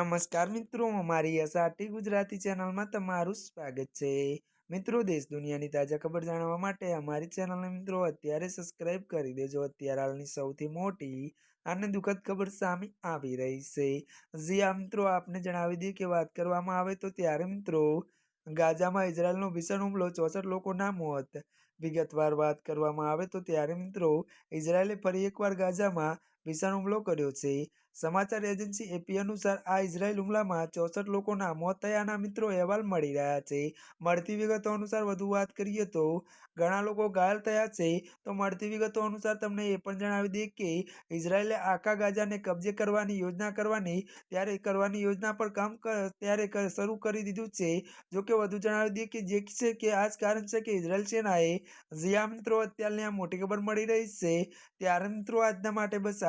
નમસ્કાર મિત્રો અમારી એસઆરટી ગુજરાતી ચેનલમાં તમારું સ્વાગત છે. મિત્રો, દેશ દુનિયાની તાજા ખબર જાણવા માટે અમારી ચેનલને મિત્રો અત્યારે સબસ્ક્રાઇબ કરી દેજો. અત્યારે હાલની સૌથી મોટી અને દુઃખદ ખબર સામે આવી રહી છે. જી આ મિત્રો, આપને જણાવી દઈએ કે વાત કરવામાં આવે તો ત્યારે મિત્રો, ગાઝામાં ઇઝરાયલનો ભીષણ હુમલો, ચોસઠ લોકોના મોત. વિગતવાર વાત કરવામાં આવે તો ત્યારે મિત્રો, ઇઝરાયલે ફરી એકવાર ગાઝામાં ભીષણ હુમલો કર્યો છે. સમાચાર એજન્સી એપી અનુસાર આ ઇઝરાયલ હુમલામાં ચોસઠ લોકોના મોત થયાના મિત્રો અહેવાલ મળી રહ્યા છે. મળતી વિગતો અનુસાર વધુ વાત કરીએ તો, ઘણા લોકો ઘાયલ થયા છે. તો મળતી વિગતો અનુસાર તમને એ પણ જણાવી દઈએ કે, ઇઝરાયલે આખા ગાઝાને કબજે કરવાની યોજના કરવાની, ત્યારે કરવાની યોજના પર કામ ત્યારે શરૂ કરી દીધું છે. જોકે વધુ જણાવી દઈએ કે, જે છે કે આ જ કારણ છે કે ઇઝરાયલ સેનાએ જ્યાં મિત્રો અત્યારની આ મોટી ખબર મળી રહી છે. ત્યારે મિત્રો આજના માટે બસ